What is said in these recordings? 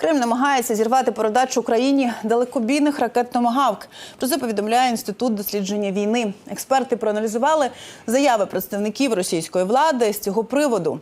Крим намагається зірвати передачу Україні далекобійних ракет «Томагавк». Про це повідомляє інститут дослідження війни. Експерти проаналізували заяви представників російської влади з цього приводу.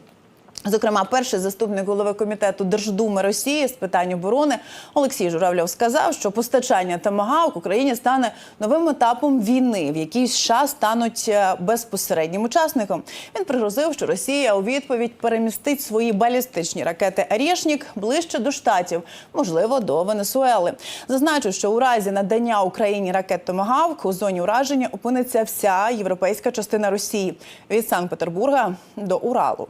Зокрема, перший заступник голови комітету Держдуми Росії з питань оборони Олексій Журавльов сказав, що постачання «Томагавк» Україні стане новим етапом війни, в якій США стануть е, безпосереднім учасником. Він пригрозив, що Росія у відповідь перемістить свої балістичні ракети «Арєшнік» ближче до штатів, можливо, до Венесуели. Зазначу, що у разі надання Україні ракет «Томагавк» у зоні ураження опиниться вся європейська частина Росії від Санкт-Петербурга до Уралу.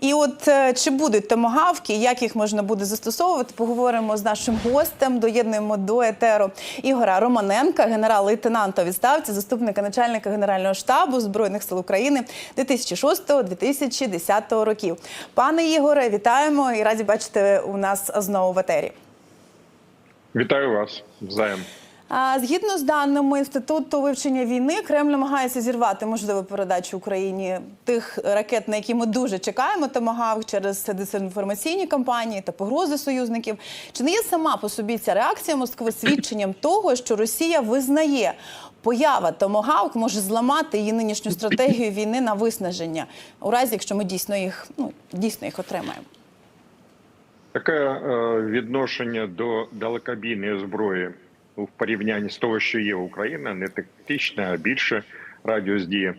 І от е, чи будуть томагавки, як їх можна буде застосовувати, поговоримо з нашим гостем. Доєднуємо до етеру Ігора Романенка, генерал-лейтенанта відставці, заступника начальника генерального штабу збройних сил України 2006-2010 років. Пане Ігоре, вітаємо і раді бачити у нас знову в етері. Вітаю вас взаєм. Згідно з даними інституту вивчення війни, Кремль намагається зірвати можливу передачу Україні тих ракет, на які ми дуже чекаємо, томагавк через дезінформаційні кампанії та погрози союзників. Чи не є сама по собі ця реакція Москви свідченням того, що Росія визнає? Поява томагавк може зламати її нинішню стратегію війни на виснаження, у разі якщо ми дійсно їх ну дійсно їх отримаємо. Таке е, відношення до далекобійної зброї в порівнянні з того, що є Україна, не тактичне, а більше радіус дії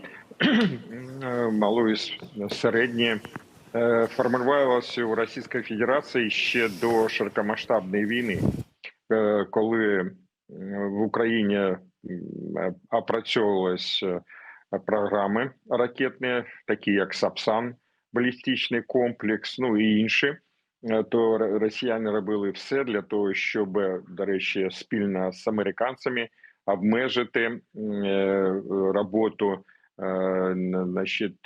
е, малої середньої, е, формувалося у Російській Федерації ще до широкомасштабної війни, е, коли в Україні опрацьовувалися програми ракетні, такі як Сапсан, балістичний комплекс, ну і інші. То росіяни робили все для того, щоб до речі, спільно з американцями обмежити роботу, значить,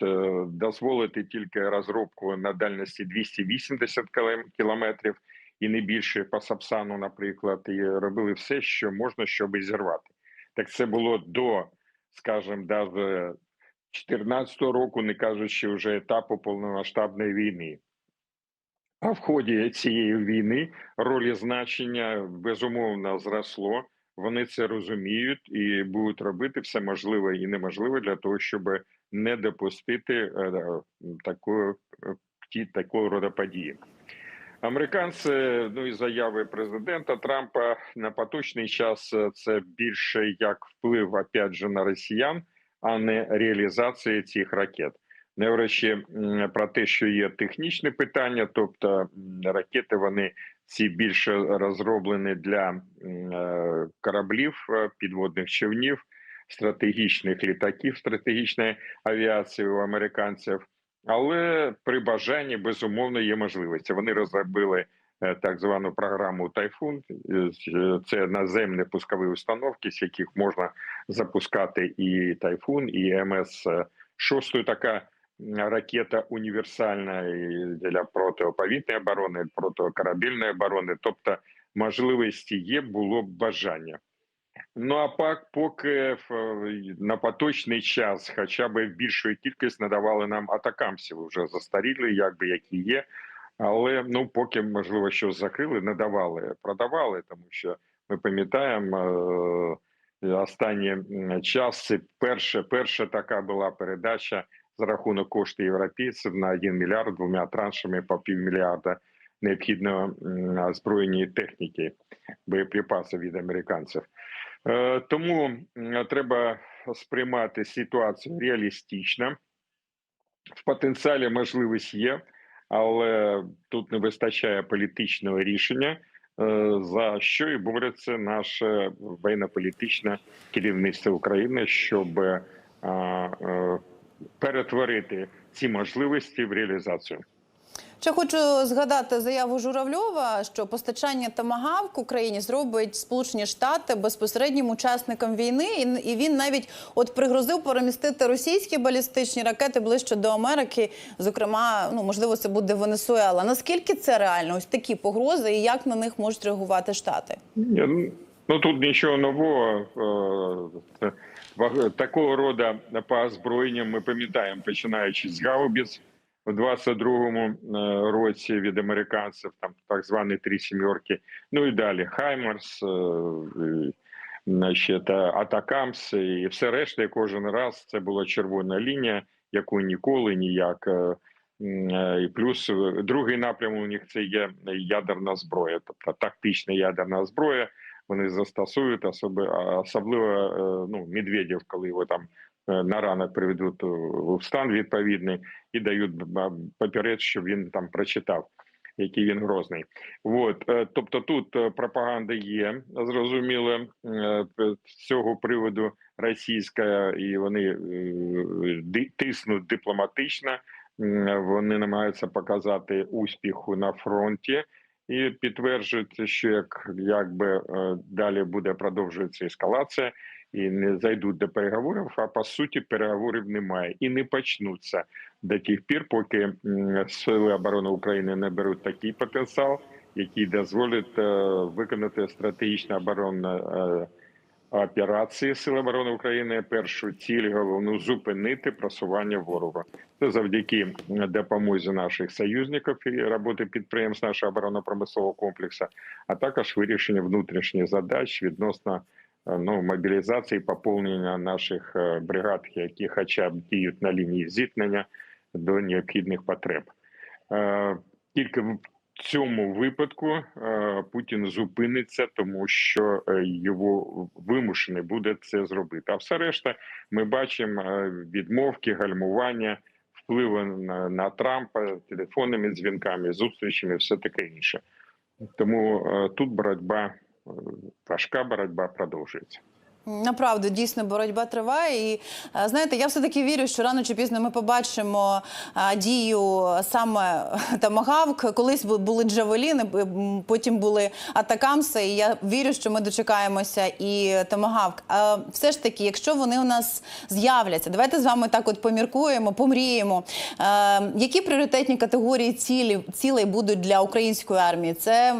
дозволити тільки розробку на дальності 280 кілометрів і не більше по Сапсану, наприклад, і робили все, що можна, щоб зірвати. Так це було до, скажімо, навіть 2014 року, не кажучи вже етапу повномасштабної війни. А в ході цієї війни ролі значення безумовно зросло. Вони це розуміють і будуть робити все можливе і неможливе для того, щоб не допустити такої такого роду події. Американці, ну і заяви президента Трампа на поточний час це більше як вплив опять же на росіян, а не реалізація цих ракет. Не говорячи про те, що є технічне питання, тобто ракети вони ці більше розроблені для кораблів, підводних човнів, стратегічних літаків, стратегічної авіації у американців. Але при бажанні безумовно є можливості. Вони розробили так звану програму Тайфун. Це наземні пускові установки, з яких можна запускати і Тайфун, і МС 6 така ракета універсальна для протиповітряної оборони, протикорабельної оборони, тобто можливості є, було б бажання. Ну а пак, поки на поточний час, хоча б в більшої кількості надавали нам атакамсів, вже застаріли, якби які є. Але ну поки можливо щось закрили, не давали, продавали, тому що ми пам'ятаємо останній час. Це перша, перша така була передача за рахунок коштів європейців на 1 мільярд двома траншами по півмільярда необхідної озброєння техніки, боєприпасів від американців. Тому треба сприймати ситуацію реалістично. В потенціалі можливість є, але тут не вистачає політичного рішення, за що і бореться наше воєнно-політичне керівництво України, щоб перетворити ці можливості в реалізацію. Ще хочу згадати заяву Журавльова, що постачання Томагавк Україні зробить Сполучені Штати безпосереднім учасником війни, і він навіть от пригрозив перемістити російські балістичні ракети ближче до Америки. Зокрема, ну можливо, це буде Венесуела. Наскільки це реально? Ось такі погрози, і як на них можуть реагувати штати? Ну тут нічого нового такого роду по озброєнням ми пам'ятаємо, починаючи з гаубіц, у 22-му е, році від американців, там так звані три сімерки. Ну і далі Хаймерс, значить, Атакамс і все решта. Кожен раз це була червона лінія, яку ніколи ніяк. І плюс другий напрям у них це є ядерна зброя, тобто тактична ядерна зброя. Вони застосують особи, а особливо е, ну Медведєв, коли його там е, на ранок приведуть у стан відповідний і дають папірець, щоб він там прочитав, який він грозний. От е, тобто тут пропаганда є зрозуміло з цього приводу російська, і вони тиснуть дипломатично. Вони намагаються показати успіху на фронті і підтверджують, що як якби е, далі буде продовжуватися ескалація, і не зайдуть до переговорів. А по суті, переговорів немає і не почнуться до тих пір, поки сили оборони України не беруть такий потенціал, який дозволить е, виконати стратегічну оборонне е, операції Сил оборони України. Першу ціль головну зупинити просування ворога. Це завдяки допомозі наших союзників і роботи підприємств нашого оборонно-промислового комплексу, а також вирішення внутрішніх задач відносно е, ну мобілізації, поповнення наших е, бригад, які хоча б діють на лінії зіткнення до необхідних потреб. Е, Тільки цьому випадку е, Путін зупиниться, тому що е, його вимушений буде це зробити. А все решта, ми бачимо е, відмовки, гальмування, впливу на, на Трампа телефонними дзвінками, зустрічами, все таке інше. Тому тут боротьба важка боротьба продовжується. Направду дійсно боротьба триває, і е, знаєте, я все таки вірю, що рано чи пізно ми побачимо е, дію саме Тамагавк. Колись були Джавеліни, потім були Атакамси. І я вірю, що ми дочекаємося і Тамагавк. А все ж таки, якщо вони у нас з'являться, давайте з вами так от поміркуємо, помріємо. Е, які пріоритетні категорії цілі цілей будуть для української армії? Це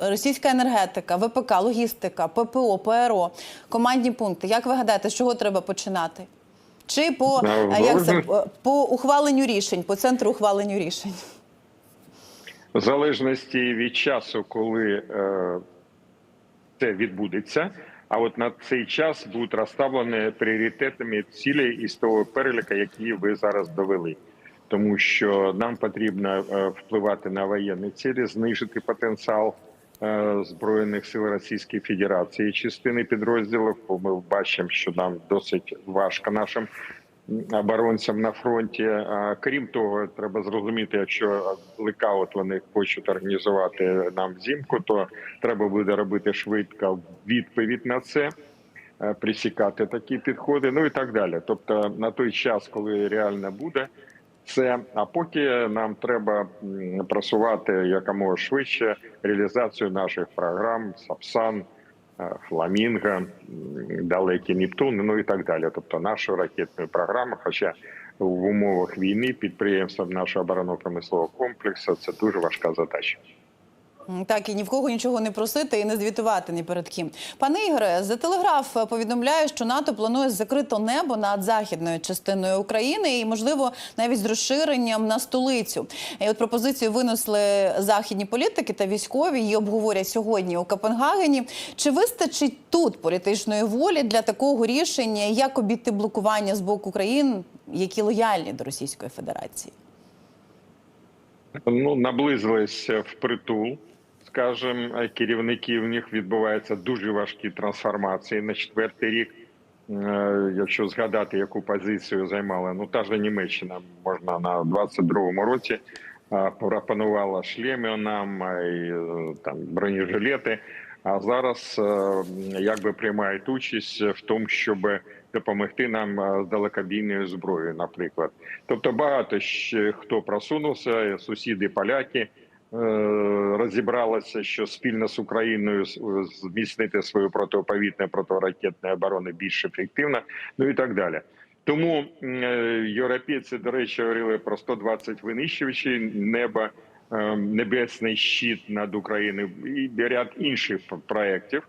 російська енергетика, ВПК, логістика, ППО, ПРО, командні пункти. Як ви гадаєте, з чого треба починати? Чи по, Ну, е, як це, по ухваленню рішень, по центру ухваленню рішень? В залежності від часу, коли е, це відбудеться. А от на цей час будуть розставлені пріоритетами цілі із того переліка, які ви зараз довели. Тому що нам потрібно е, впливати на воєнні цілі, знижити потенціал е, збройних сил Російської Федерації, частини підрозділів. Бо ми бачимо, що нам досить важко нашим оборонцям на фронті. Крім того, треба зрозуміти, якщо блекаут вони хочуть організувати нам взимку, то треба буде робити швидко відповідь на це. е, Присікати такі підходи, ну і так далі. Тобто, на той час, коли реально буде це, а поки нам треба просувати якомога швидше реалізацію наших програм Сапсан, е, Фламінго, Далекий Нептун, ну і так далі. Тобто нашу ракетну програми. Хоча в умовах війни підприємствам нашого оборонно-промислового комплексу це дуже важка задача. Так, і ні в кого нічого не просити і не звітувати ні перед ким. Пане Ігоре, за телеграф е, повідомляє, що НАТО планує закрито небо над західною частиною України і, можливо, навіть з розширенням на столицю. І от пропозицію винесли західні політики та військові. Її обговорять сьогодні у Копенгагені. Чи вистачить тут політичної волі для такого рішення? Як обійти блокування з боку країн, які лояльні до Російської Федерації? Ну наблизились впритул. Скажем, керівники в них відбуваються дуже важкі трансформації на четвертий рік. Е, Якщо згадати, яку позицію займала, ну та ж Німеччина можна на 22-му році е, пропонувала шлеми нам і е, там бронежилети. А зараз якби приймають участь в тому, щоб допомогти нам з далекобійною зброєю, наприклад. Тобто багато хто просунувся, сусіди поляки е, розібралися, що спільно з Україною зміцнити свою протиповітне протиракетне оборони більш ефективно, ну і так далі. Тому е, європейці, до речі, говорили про 120 винищувачів неба, е, небесний щит над Україною і ряд інших проєктів.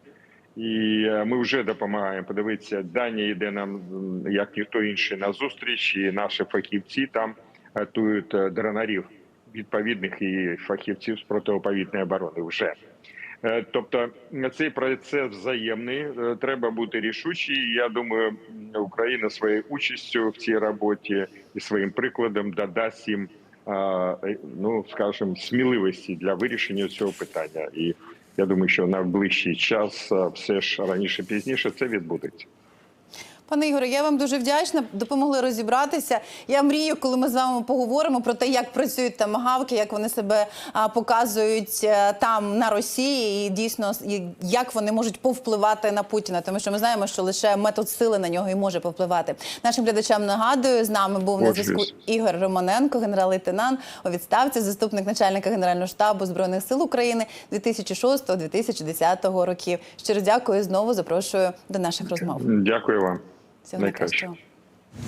І е, ми вже допомагаємо. Подивитися, Данія йде нам як ніхто інший на зустріч, і наші фахівці там готують е, дронарів відповідних і фахівців з протиповітної оборони вже. Е, Тобто цей процес взаємний. Е, Треба бути рішучі. Я думаю, Україна своєю участю в цій роботі і своїм прикладом додасть їм, е, ну скажімо, сміливості для вирішення цього питання. І я думаю, що на найближчий час все ж раніше пізніше це відбудеться. Пане Ігоре, я вам дуже вдячна. Допомогли розібратися. Я мрію, коли ми з вами поговоримо про те, як працюють там гавки, як вони себе показують е, там на Росії, і дійсно як вони можуть повпливати на Путіна. Тому що ми знаємо, що лише метод сили на нього і може повпливати. Нашим глядачам нагадую, з нами був на зв'язку Ігор Романенко, генерал-лейтенант у відставці, заступник начальника генерального штабу збройних сил України 2006-2010 років. Щиро дякую. Знову запрошую до наших розмов. Дякую вам. Всього Найкраще. найкращого.